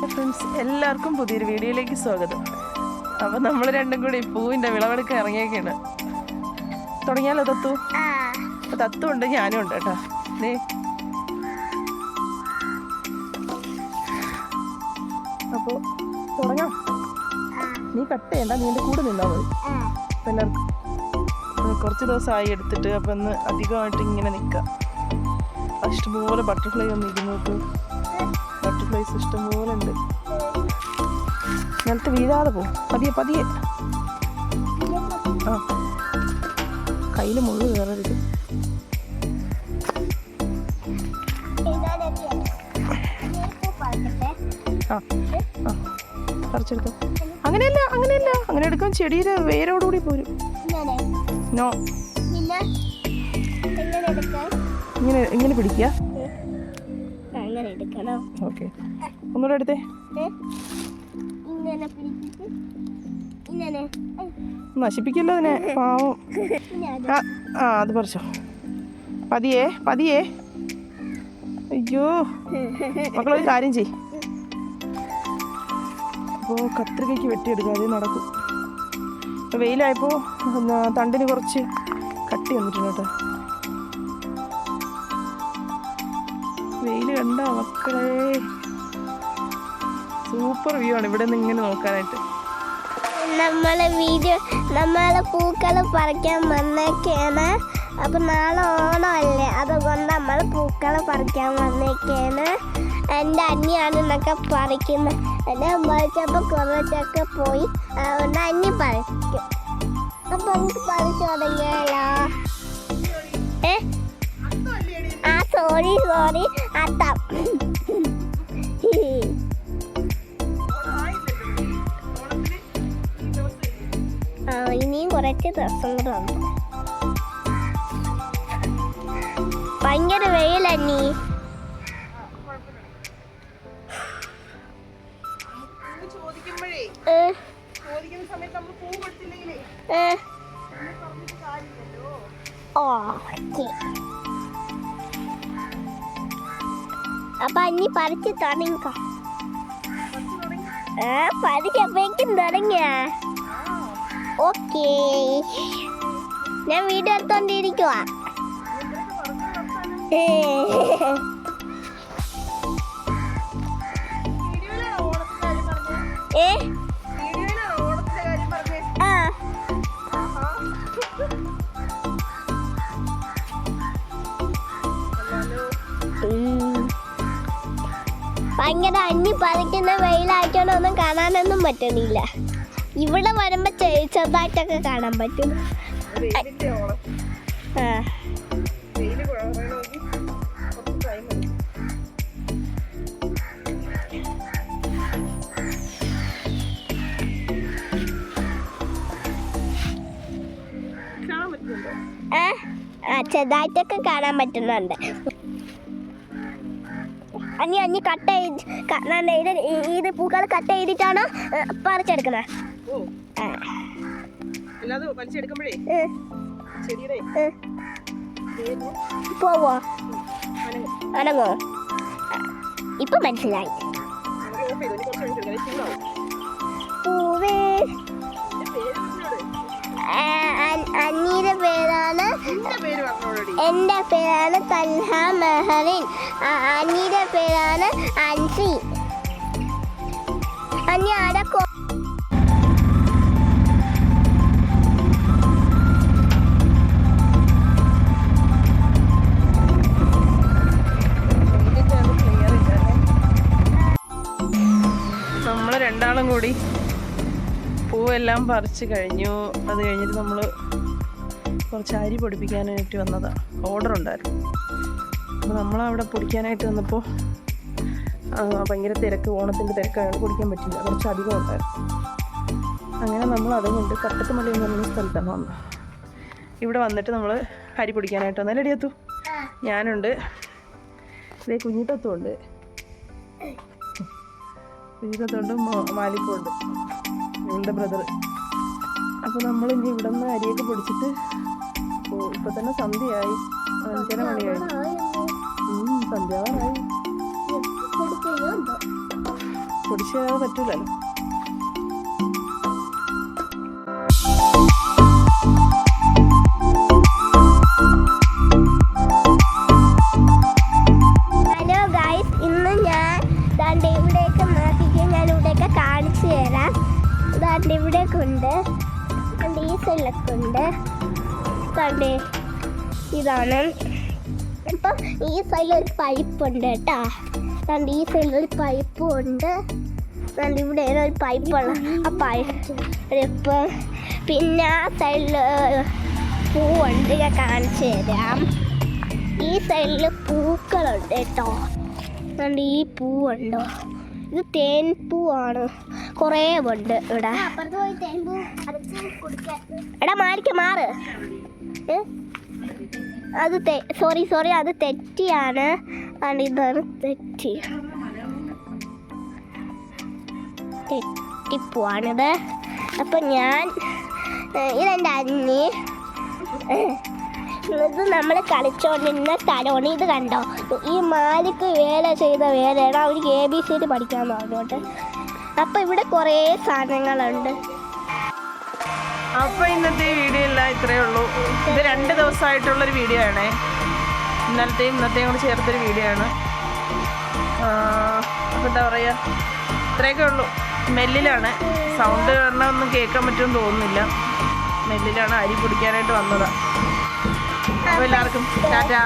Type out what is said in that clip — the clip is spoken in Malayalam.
ഫ്രണ്ട്സ് എല്ലാവർക്കും പുതിയൊരു വീഡിയോയിലേക്ക് സ്വാഗതം. അപ്പോൾ നമ്മൾ രണ്ടും കൂടി പൂവിന്റെ വിളവെടുക്കാൻ ഇറങ്ങിയൊക്കെയാണ് തുടങ്ങിയാലോ തത്തു? തത്തു ഉണ്ട് ഞാനും ഉണ്ട് കേട്ടോ. നീ അപ്പോൾ തുടങ്ങാം. നീ കട്ട് ചെയ്യണ്ട നീ എന്റെ കൂടെ നിന്നാൽ മതി. അപ്പോൾ എല്ലാവർക്കും കുറച്ച് ദിവസമായി എടുത്തിട്ട് അപ്പൊ ഒന്ന് അധികമായിട്ട് ഇങ്ങനെ നിൽക്കാം ഇഷ്ടംപോലെ ബട്ടർഫ്ലൈ ഒന്ന് ബട്ടർഫ്ലൈസ് ഇഷ്ടംപോലെ ഉണ്ട് നിലത്ത് വീഴാതെ പോകും പതിയെ പതിയെ. ആ. കയ്യിൽ മുള്ളു കയറരുത് ആ ആ പറിച്ചെടുക്കാം അങ്ങനെയല്ല അങ്ങനെയല്ല. അങ്ങനെ എടുക്കാൻ ചെടിയുടെ വേരോടുകൂടി പോരും. നോ. ഇങ്ങനെ ഇങ്ങനെ പിടിക്കുക. അങ്ങനെ എടുക്കണം. ഓക്കെ. ഒന്നുകൂടെ എടുത്തേ. ഇങ്ങനെ പിടിച്ചിട്ട് ഇങ്ങനെ. നശിപ്പിക്കില്ല അതിനെ. പാവം. ആ അത് പറിച്ചോ. പതിയേ പതിയേ. അയ്യോ. മക്കളൊരു കാര്യം ചെയ് അപ്പോൾ കത്രികയ്ക്ക് വെട്ടിയെടുക്കാതെ നടക്കും. ഇപ്പോൾ വെയിലായപ്പോൾ തണ്ടിന് കുറച്ച് കട്ടി വന്നിട്ടുണ്ട് കേട്ടോ. കണ്ട മക്കളെ? സൂപ്പർ വ്യൂ ആണ് ഇവിടെ നിന്ന് ഇങ്ങനെ നോക്കാനായിട്ട്. നമ്മളെ വീഡിയോ നമ്മളെ പൂക്കൾ പറിക്കാൻ വന്നേക്കാണ്. അപ്പൊ നാളെ ഓണമല്ലേ? അതുകൊണ്ട് നമ്മൾ പൂക്കൾ പറിക്കാൻ വന്നേക്കാണ്. എന്റെ അന്യാണ് എന്നൊക്കെ പറിക്കുന്നത്. എന്നെ പറിച്ചപ്പോൾ കുറച്ചൊക്കെ പോയി. അതുകൊണ്ട് അന്നി പറിക്കും. അപ്പൊ നമുക്ക് പറിച്ചു തുടങ്ങിയാലോ? സോറി സോറി അത്തം ഇനിയും കുറച്ച് ദിവസം കൂടെ ഉണ്ട്. ഭയങ്കര വെയിലന്നി ചോദിക്കുമ്പോഴേ അപ്പൊ ഇനി പറിച്ച് തുടങ്ങിക്കോ. ആ പറിച്ചപ്പോഴേക്കും തുടങ്ങിയ? ഓക്കേ. ഞാൻ വീഡിയോ എടുത്തോണ്ടിരിക്കുക ഏ. ആ. ഭയങ്കര അഞ്ഞി പറിക്കുന്ന വെയിലായിട്ടോണ്ട് ഒന്നും കാണാനൊന്നും പറ്റുന്നില്ല. ഇവിടെ വരുമ്പോ ചെ- ചെറുതായിട്ടൊക്കെ കാണാൻ പറ്റും? ആ ചെറുതായിട്ടൊക്കെ കാണാൻ പറ്റുന്നുണ്ട്. അന്നി അഞ്ഞി കട്ട് ചെയ്ത് ഇത് പൂക്കൾ കട്ട് ചെയ്തിട്ടാണ് പറിച്ചെടുക്കുന്നത്. പോവോ? അനങ്ങും? ഇപ്പൊ മനസ്സിലായി. പൂവേ. അന്നീടെ പേരാണ് എന്റെ പേരാണ് തൽഹ മെഹറിൻ. ആ, അന്നീടെ പേരാണ് അൻസി അനി കൊ- നമ്മൾ രണ്ടാളും കൂടി പൂവെല്ലാം പറിച്ച് കഴിഞ്ഞു. അത് കഴിഞ്ഞിട്ട് നമ്മൾ കുറച്ച് അരി പൊടിപ്പിക്കാനായിട്ട് വന്നതാണ് ഓർഡർ ഉണ്ടായിരുന്നു. അപ്പോൾ നമ്മളവിടെ പൊടിക്കാനായിട്ട് വന്നപ്പോൾ ഭയങ്കര തിരക്ക് ഓണത്തിന്റെ തിരക്കാണ് പൊടിക്കാൻ പറ്റില്ല. കുറച്ച് അധികം ഉണ്ടായിരുന്നു. അങ്ങനെ നമ്മൾ അതുകൊണ്ട് കട്ടത്തുമല എന്ന് പറയുന്ന സ്ഥലത്താണ് വന്നത്. ഇവിടെ വന്നിട്ട് നമ്മൾ അരി പൊടിക്കാനായിട്ട് വന്നാൽ എടിയത്തു ഞാനുണ്ട്. ഇതേ കുഞ്ഞിത്തത്തുണ്ട്. കുഞ്ഞിട്ടത്തുണ്ട് മാലിക്കും ഉണ്ട് ഇവളുടെ ബ്രദർ അപ്പോൾ നമ്മൾ ഇനി ഇവിടെ നിന്ന് അരിയൊക്കെ പൊടിച്ചിട്ട് ഇപ്പോൾ ഇപ്പൊ തന്നെ സന്ധ്യയായി. അഞ്ചര മണിയായി. സന്ധ്യാവാനായി തരാതെ പറ്റൂലല്ലോ. ഹലോ ഗൈസ് ഇന്ന് ഞാൻ ദാണ്ട് ഇവിടെയൊക്കെ നോക്കിയിട്ട് ഞാൻ ഇവിടെയൊക്കെ കാണിച്ചു തരാം. ദാണ്ട് ഇവിടെയൊക്കെ ഉണ്ട്. ദാണ്ട് ഉണ്ട് ഇതാണ്. ഇപ്പം ഈ സൈഡിൽ ഒരു പൈപ്പ് ഉണ്ട് കേട്ടോ. ദാണ്ട് ഈ സൈഡിൽ ഒരു പൈപ്പും ഉണ്ട്. രണ്ട് ഇവിടെ ഒരു പൈപ്പുള്ള ആ പൈപ്പ് പിന്നെ ആ സൈഡിൽ പൂവുണ്ട് ഞാൻ കാണിച്ചു തരാം. ഈ സൈഡിൽ പൂക്കളുണ്ട് കേട്ടോ. രണ്ട് ഈ പൂവുണ്ടോ? ഇത് തേൻ പൂവാണ്. കുറേ ഉണ്ട് ഇവിടെ. എടാ മാറിക്ക മാറ്. ഏ? അത് സോറി സോറി അത് തെറ്റിയാണ്. ആണ് ഇതാണ് തെറ്റി. തെറ്റിപ്പോവാണിത്. അപ്പം ഞാൻ ഇതെന്റെ ഏ, ഇത് നമ്മൾ കളിച്ചോണ്ടിരുന്ന സ്ഥലമാണ്. ഇത് കണ്ടോ? ഈ മാലിക്ക് വേല ചെയ്ത വേലയാണ് അവർക്ക് എ ബി സി ഡി പഠിക്കാൻ പറഞ്ഞോട്ട് അപ്പോൾ ഇവിടെ കുറേ സാധനങ്ങളുണ്ട്. അപ്പോൾ ഇന്നത്തെ വീഡിയോ എല്ലാം ഇത്രയേ ഉള്ളൂ. ഇത് രണ്ട് ദിവസമായിട്ടുള്ളൊരു വീഡിയോ ആണേ. ഇന്നലത്തെയും ഇന്നത്തെയും കൂടെ ചേർത്തൊരു വീഡിയോ ആണ്. അപ്പോൾ എന്താ പറയുക ഇത്രയൊക്കെ ഉള്ളൂ. മെല്ലിലാണ്. സൗണ്ട് കാരണം ഒന്നും കേൾക്കാൻ പറ്റുമെന്ന് തോന്നുന്നില്ല. മെല്ലിലാണ് അരി പിടിക്കാനായിട്ട് വന്നതാണ് അപ്പോൾ എല്ലാവർക്കും ടാറ്റാ.